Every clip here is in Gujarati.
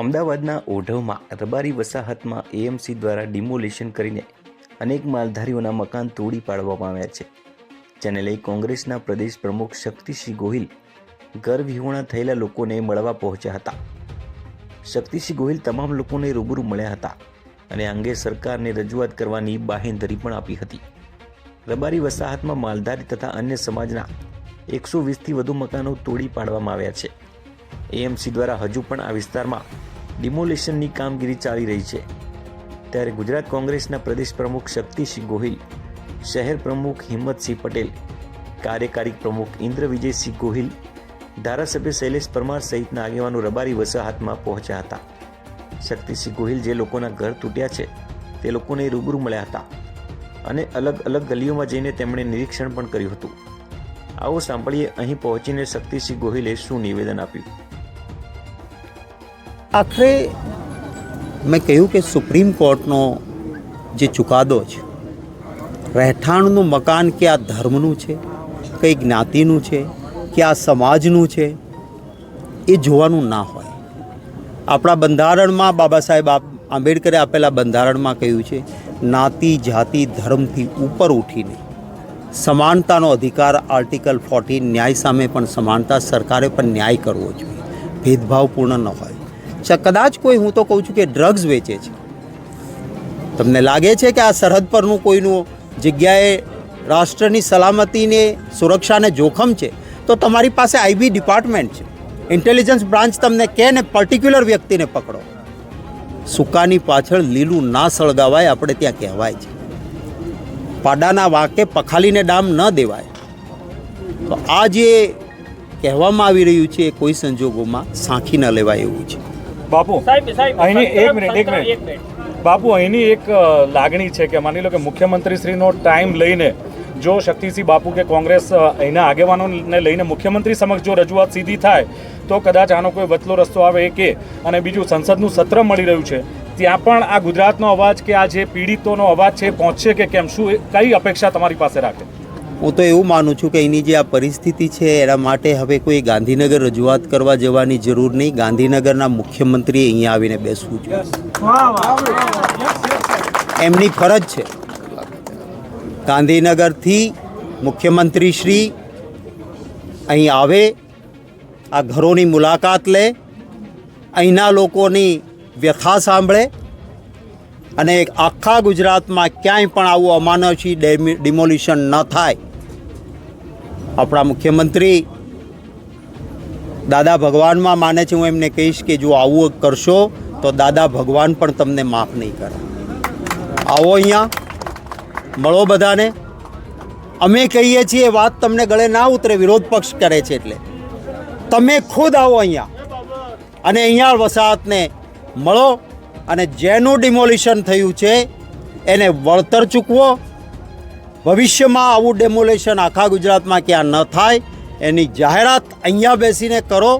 અમદાવાદના ઓઢવમાં રબારી વસાહતમાં એએમસી દ્વારા ડિમોલિશન કરીને અનેક માલધારીઓના મકાન તોડી પાડવામાં આવ્યા છે, જેને લઈ કોંગ્રેસના પ્રદેશ પ્રમુખ શક્તિસિંહ ગોહિલ ઘર થયેલા લોકોને મળવા પહોંચ્યા હતા. શક્તિસિંહ ગોહિલ તમામ લોકોને રૂબરૂ મળ્યા હતા અને અંગે સરકારને રજૂઆત કરવાની બાહેંધરી પણ આપી હતી. રબારી વસાહતમાં માલધારી તથા અન્ય સમાજના એકસો વીસથી વધુ મકાનો તોડી પાડવામાં આવ્યા છે. એએમસી દ્વારા હજુ પણ આ વિસ્તારમાં ડિમોલેશનની કામગીરી ચાલી રહી છે. ત્યારે ગુજરાત કોંગ્રેસના પ્રદેશ પ્રમુખ શક્તિસિંહ ગોહિલ, શહેર પ્રમુખ હિંમતસિંહ પટેલ, કાર્યકારી પ્રમુખ ઇન્દ્ર વિજયસિંહ ગોહિલ, ધારાસભ્ય શૈલેષ પરમાર સહિતના આગેવાનો રબારી વસાહતમાં પહોંચ્યા હતા. શક્તિસિંહ ગોહિલ જે લોકોના ઘર તૂટ્યા છે, તે લોકોને રૂબરૂ મળ્યા હતા અને અલગ અલગ ગલીઓમાં જઈને તેમણે નિરીક્ષણ પણ કર્યું હતું. આવો સાંભળીએ અહીં પહોંચીને શક્તિસિંહ ગોહિલે શું નિવેદન આપ્યું? આખરે મેં કહ્યું કે સુપ્રીમ કોર્ટનો જે ચુકાદો છે, રહેઠાણનું મકાન કે આ ધર્મનું છે, કઈ જ્ઞાતિનું છે, કે આ સમાજનું છે, એ જોવાનું ના હોય. આપણા બંધારણમાં બાબા સાહેબ આંબેડકરે આપેલા બંધારણમાં કહ્યું છે નાતિ જાતિ, ધર્મથી ઉપર ઉઠીને સમાનતાનો અધિકાર આર્ટિકલ ફોર્ટીન ન્યાય સામે પણ સમાનતા સરકારે પણ ન્યાય કરવો જોઈએ. ભેદભાવપૂર્ણ ન હોય. કદાચ કોઈ, હું તો કહું છું કે ડ્રગ્સ વેચે છે. તમને લાગે છે કે આ સરહદ પરનું કોઈનું જગ્યાએ રાષ્ટ્રની સલામતીને, સુરક્ષાને જોખમ છે? તો તમારી પાસે આઈબી ડિપાર્ટમેન્ટ છે. ઇન્ટેલિજન્સ બ્રાન્ચ તમને કહે ને પર્ટિક્યુલર વ્યક્તિને પકડો. સુકાની પાછળ લીલું ના સળગાવાય, આપણે ત્યાં કહેવાય છે. પાડાના વાકે પખાલીને ડામ ન દેવાય. તો આ જે કહેવામાં આવી રહ્યું છે એ કોઈ સંજોગોમાં સાંખી ન લેવાય એવું છે. બાપુ અહીંની એક મિનિટ એક મિનિટ. બાપુ અહીંની એક લાગણી છે કે માની લો કે મુખ્યમંત્રીશ્રીનો ટાઈમ લઈને જો શક્તિસિંહ બાપુ કે કોંગ્રેસ અહીંના આગેવાનોને લઈને મુખ્યમંત્રી સમક્ષ જો રજૂઆત સીધી થાય તો કદાચ આનો કોઈ વચલો રસ્તો આવે એ કે અને બીજું સંસદનું સત્ર મળી રહ્યું છે. ત્યાં પણ આ ગુજરાતનો અવાજ કે આ જે પીડિતોનો અવાજ છે એ પહોંચશે કે કેમ? શું એ- કઈ અપેક્ષા તમારી પાસે રાખે? હું તો એવું માનું છું કે એની જે આ પરિસ્થિતિ છે એના માટે હવે કોઈ ગાંધીનગર રજૂઆત કરવા જવાની જરૂર નહીં. ગાંધીનગરના મુખ્યમંત્રીએ અહીંયા આવીને બેસવું જોઈએ. એમની ફરજ છે. ગાંધીનગરથી મુખ્યમંત્રી શ્રી અહીં આવે આ ઘરોની મુલાકાત લે અહીંના લોકોની વ્યથા સાંભળે અને આખા ગુજરાતમાં ક્યાંય પણ આવું અમાનુષી ડેમી- ડિમોલિશન ન થાય. આપણા મુખ્યમંત્રી દાદા ભગવાનમાં માને છે, હું એમને કહીશ કે જો આવું કરશો, તો દાદા ભગવાન પણ તમને માફ નહીં કરે. આવો અહીંયા, મળો બધાને. અમે કહીએ છીએ વાત તમને ગળે ના ઉતરે, વિરોધ પક્ષ કરે છે એટલે. તમે ખુદ આવો અહીંયા. અને અહીંયા વસાહતને મળો અને જેનું ડિમોલિશન થયું છે, એને વળતર ચૂકવો. ભવિષ્યમાં આવું ડેમોલેશન આખા ગુજરાતમાં ક્યાં ન થાય, એની જાહેરાત અહીંયા બેસીને કરો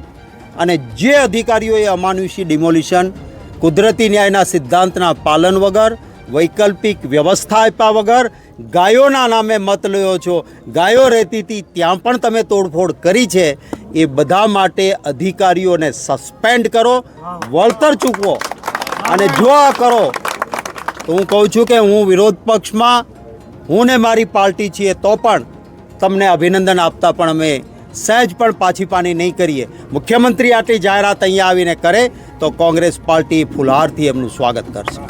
અને જે અધિકારીઓએ અમાનુષી ડિમોલિશન કુદરતી ન્યાયના સિદ્ધાંતના પાલન વગર, વૈકલ્પિક વ્યવસ્થા આપ્યા વગર, ગાયોના નામે મત લ્યો છો, ગાયો રહેતી હતી ત્યાં પણ તમે તોડફોડ કરી છે, એ બધા માટે અધિકારીઓને સસ્પેન્ડ કરો, વળતર ચૂકવો અને જો આ કરો. તો હું કહું છું કે હું વિરોધ પક્ષમાં હું ને મારી પાર્ટી છીએ તો પણ તમને અભિનંદન આપતા પણ અમે સહેજ પણ પાછી પાની નહીં કરીએ મુખ્યમંત્રી આટલી જાહેરાત અહીંયા આવીને કરે તો કોંગ્રેસ પાર્ટી ફુલહારથી એમનું સ્વાગત કરશે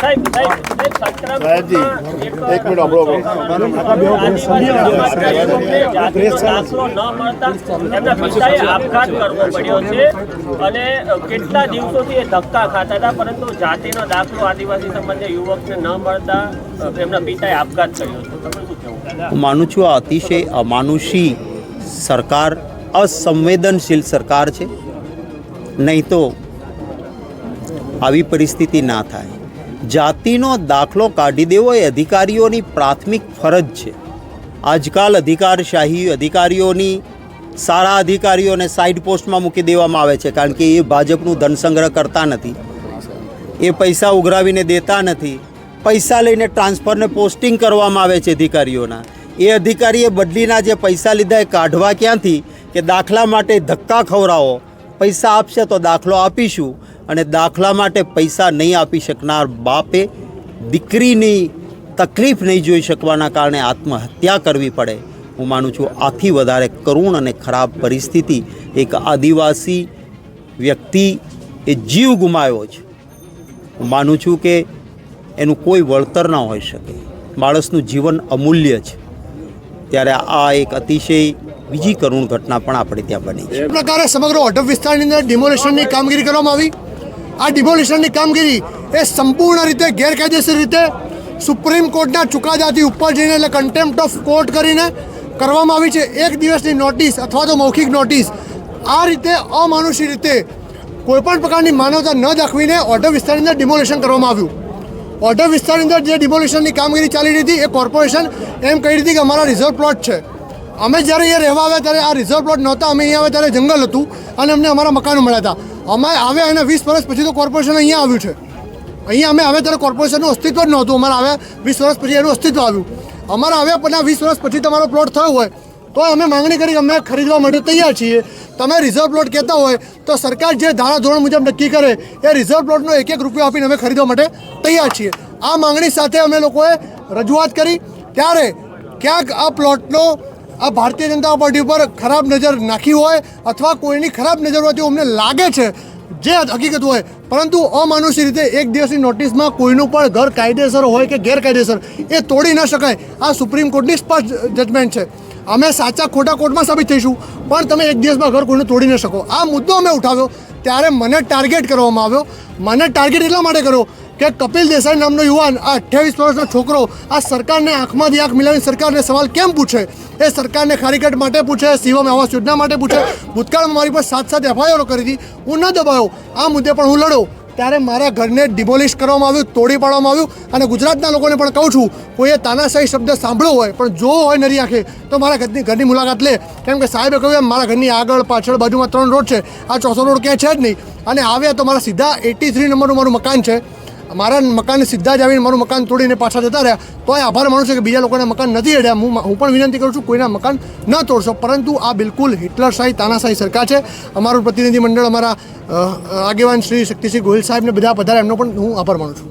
અને કેટલા દિવસોથી એ ધક્કા ખાતા હતા પરંતુ જાતિનો દાખલો આદિવાસી સંબંધે યુવકને ન મળતા એમના પિતાએ આપઘાત કર્યો કહેવું હું માનું છું આ અતિશય અમાનુષી સરકાર, અસંવેદનશીલ સરકાર છે. નહીં તો આવી પરિસ્થિતિ ના થાય. જાતિનો દાખલો કાઢી દેવો એ અધિકારીઓની પ્રાથમિક ફરજ છે. આજકાલ અધિકારશાહી અધિકારીઓની, સારા અધિકારીઓને સાઈડ પોસ્ટમાં મૂકી દેવામાં આવે છે, કારણ કે એ ભાજપનું ધન સંગ્રહ કરતા નથી. એ પૈસા ઉઘરાવીને દેતા નથી. પૈસા લઈને ટ્રાન્સફરને પોસ્ટિંગ કરવામાં આવે છે અધિકારીઓના. એ અધિકારીએ બદલીના જે પૈસા લીધા એ કાઢવા ક્યાંથી? કે દાખલા માટે ધક્કા ખવડાવો. પૈસા આપશે તો દાખલો આપીશું. અને દાખલા માટે પૈસા નહીં આપી શકનાર બાપે દીકરીની તકલીફ નહીં જોઈ શકવાના કારણે આત્મહત્યા કરવી પડે. હું માનું છું આથી વધારે કરુણ અને ખરાબ પરિસ્થિતિ એક આદિવાસી વ્યક્તિ એ જીવ ગુમાવ્યો છે. હું માનું છું કે એનું કોઈ વળતર ના હોઈ શકે. માણસનું જીવન અમૂલ્ય છે. ત્યારે આ એક અતિશય બીજી કરુણ ઘટના પણ આપણે ત્યાં બની છે. પ્રકારે સમગ્ર ઓટો વિસ્તારની અંદર ડિમોલેશનની કામગીરી કરવામાં આવી. આ ડિમોલેશનની કામગીરી એ સંપૂર્ણ રીતે ગેરકાયદેસર રીતે સુપ્રીમ કોર્ટના ચુકાદાથી ઉપર જઈને એટલે કન્ટેમ્પ્ટ ઓફ કોર્ટ કરીને કરવામાં આવી છે. એક દિવસની નોટિસ અથવા તો મૌખિક નોટિસ આ રીતે અમાનુષી રીતે કોઈપણ પ્રકારની માનવતા ન દાખવીને ઓટો વિસ્તારની અંદર ડિમોલેશન કરવામાં આવ્યું. ઓઢવ વિસ્તારની અંદર જે ડિમોલિશનની કામગીરી ચાલી રહી હતી એ કોર્પોરેશન એમ કહી હતી કે અમારા રિઝર્વ પ્લોટ છે. અમે જ્યારે અહીંયા રહેવા આવ્યા ત્યારે આ રિઝર્વ પ્લોટ નહોતા, અમે અહીંયા આવ્યા ત્યારે જંગલ હતું અને અમને અમારા મકાનો મળ્યા હતા. અમે આવ્યા અને વીસ વર્ષ પછી તો કોર્પોરેશન અહીંયા આવ્યું છે. અહીંયા અમે આવ્યા ત્યારે કોર્પોરેશનનું અસ્તિત્વ જ નહોતું. અમારે આવ્યા વીસ વર્ષ પછી એનું અસ્તિત્વ આવ્યું. અમારા આવ્યા પછી વીસ વર્ષ પછી તમારો પ્લોટ થયો હોય તો અમે માંગણી કરી અમે ખરીદવા માટે તૈયાર છીએ. તમે રિઝર્વ પ્લોટ કહેતા હોય તો સરકાર જે ધારા ધોરણ મુજબ નક્કી કરે એ રિઝર્વ પ્લોટનો એક એક રૂપિયો આપીને અમે ખરીદવા માટે તૈયાર છીએ. આ માંગણી સાથે અમે લોકોએ રજૂઆત કરી. ત્યારે ક્યાંક આ પ્લોટનો આ ભારતીય જનતા પાર્ટી ઉપર ખરાબ નજર નાખી હોય અથવા કોઈની ખરાબ નજર હોય તેવું અમને લાગે છે, જે હકીકત હોય. પરંતુ અમાનુષી રીતે એક દિવસની નોટિસમાં કોઈનું પણ ઘર કાયદેસર હોય કે ગેરકાયદેસર એ તોડી ન શકાય. આ સુપ્રીમ કોર્ટની સ્પષ્ટ જજમેન્ટ છે. અમે સાચા ખોટા કોર્ટમાં સાબિત થઈશું, પણ તમે એક દિવસમાં ઘર કોઈને તોડી ન શકો. આ મુદ્દો અમે ઉઠાવ્યો, ત્યારે મને ટાર્ગેટ કરવામાં આવ્યો. મને ટાર્ગેટ એટલા માટે કર્યો કે કપિલ દેસાઈ નામનો યુવાન, આ અઠ્યાવીસ વર્ષનો છોકરો, આ સરકારને આંખમાંથી આંખ મિલાવી સરકારને સવાલ કેમ પૂછે? એ સરકારને ખારીકટ માટે પૂછે, શિવમ આવાસ યોજના માટે પૂછે. ભૂતકાળમાં મારી પર સાત સાત એફઆઈઆરો કરી હતી. હું ન દબાયો. આ મુદ્દે પણ હું લડ્યો. ત્યારે મારા ઘરને ડિમોલિશ કરવામાં આવ્યું, તોડી પાડવામાં આવ્યું અને ગુજરાતના લોકોને પણ કહું છું, કોઈએ તાનાશાહી શબ્દ સાંભળ્યો હોય, પણ જો હોય નરી આંખે, તો મારા ઘરની ઘરની મુલાકાત લે. કેમ કે સાહેબે કહ્યું એમ, મારા ઘરની આગળ, પાછળ, બાજુમાં ત્રણ રોડ છે. આ ચોથો રોડ ક્યાંય છે જ નહીં. અને આવ્યા તો મારા સીધા એટી થ્રી નંબરનું મારું મકાન છે. મારા મકાન સીધા જ આવીને મારું મકાન તોડીને પાછા જતા રહ્યા. તોય આભાર માનું છું કે બીજા લોકોના મકાન નથી અડ્યા હું હું પણ વિનંતી કરું છું કોઈના મકાન ન તોડશો. પરંતુ આ બિલકુલ હિટલરશાહી તાનાશાહી સરકાર છે. અમારું પ્રતિનિધિ મંડળ, અમારા આગેવાન શ્રી શક્તિસિંહ ગોહિલ સાહેબને બધા પધારે એમનો પણ હું આભાર માનું છું.